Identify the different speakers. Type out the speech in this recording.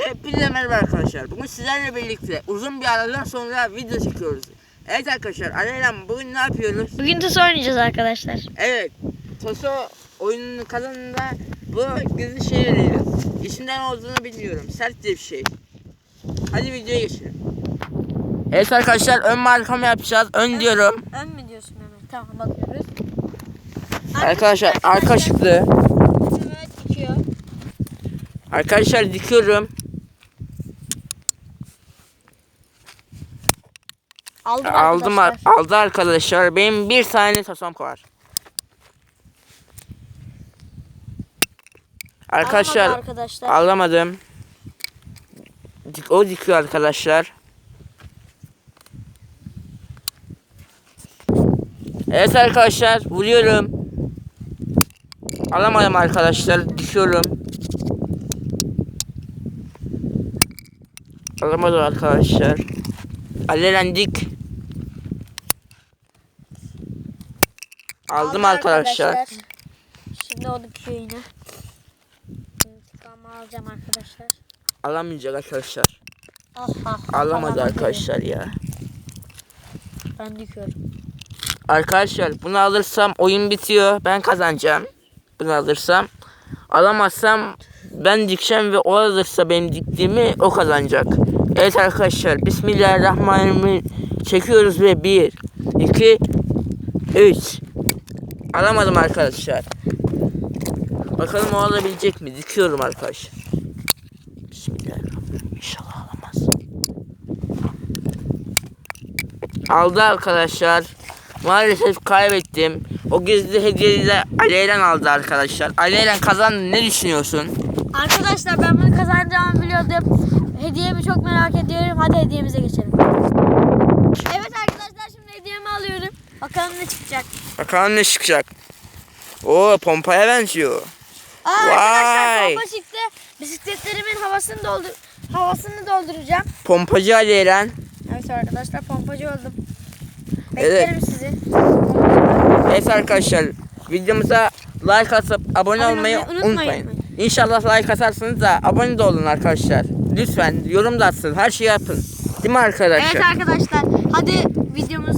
Speaker 1: Hepinize merhaba arkadaşlar. Bugün sizlerle birlikte uzun bir aradan sonra video çekiyoruz. Evet arkadaşlar, Aleyna bugün ne yapıyoruz?
Speaker 2: Bugün TUS oynayacağız arkadaşlar.
Speaker 1: Evet, Toso oyunun kanalında bu gizli şey veriyoruz. İçinden olduğunu bilmiyorum. Sert diye bir şey. Hadi videoya geçelim. Evet arkadaşlar, ön markamı yapacağız. Ön diyorum.
Speaker 2: Ön mü diyorsun Mehmet? Tamam bakıyoruz.
Speaker 1: Arkadaşlar, arka şıklı. Arkadaşlar dikiyorum.
Speaker 2: Aldım,
Speaker 1: Aldım ar-
Speaker 2: arkadaşlar.
Speaker 1: aldı arkadaşlar. Benim bir tane tasam var. Arkadaşlar
Speaker 2: Alamadı arkadaşlar.
Speaker 1: alamadım. Dik- O dikiyor arkadaşlar. Evet arkadaşlar vuruyorum. Alamadım arkadaşlar. Dikiyorum. Alamadım arkadaşlar. Alelen Aldım
Speaker 2: Aldı
Speaker 1: arkadaşlar.
Speaker 2: Şimdi o dikiyor yine. İntikamı alacağım arkadaşlar.
Speaker 1: Alamayacak arkadaşlar.
Speaker 2: Ah ah.
Speaker 1: Alamadı arkadaşlar ya.
Speaker 2: Ben dikiyorum.
Speaker 1: Arkadaşlar bunu alırsam oyun bitiyor. Ben kazanacağım. Bunu alırsam. Alamazsam ben dikeceğim ve o alırsa benim diktiğimi o kazanacak. Evet arkadaşlar. Bismillahirrahmanirrahim. Çekiyoruz ve 1, 2, 3. Alamadım arkadaşlar. Bakalım o alabilecek mi? Dikiyorum arkadaşlar. Bismillahirrahmanirrahim. İnşallah alamaz. Aldı arkadaşlar. Maalesef kaybettim. O gizli hediyeyi de Aleyren aldı arkadaşlar. Aleyren kazandı. Ne düşünüyorsun?
Speaker 2: Arkadaşlar ben bunu kazanacağımı biliyordum. Hediyemi çok merak ediyorum. Hadi hediyemize geçelim. Evet arkadaşlar şimdi hediyemi alıyorum. Bakalım ne çıkacak.
Speaker 1: Bakalım ne çıkacak. Oo pompaya benziyor.
Speaker 2: Aa
Speaker 1: Vay.
Speaker 2: arkadaşlar pompa çıktı. Bisikletlerimin havasını doldur havasını dolduracağım.
Speaker 1: Pompacı Aleyren.
Speaker 2: Evet arkadaşlar pompacı oldum.
Speaker 1: Evet.
Speaker 2: Beklerim sizi.
Speaker 1: Evet arkadaşlar. Videomuza like atıp abone
Speaker 2: Abone
Speaker 1: olmayı
Speaker 2: olmayı unutmayın.
Speaker 1: unutmayın. İnşallah like atarsınız da abone de olun arkadaşlar. Lütfen yorum da atın. Her şeyi yapın. Değil mi arkadaşlar?
Speaker 2: Evet arkadaşlar hadi videomuz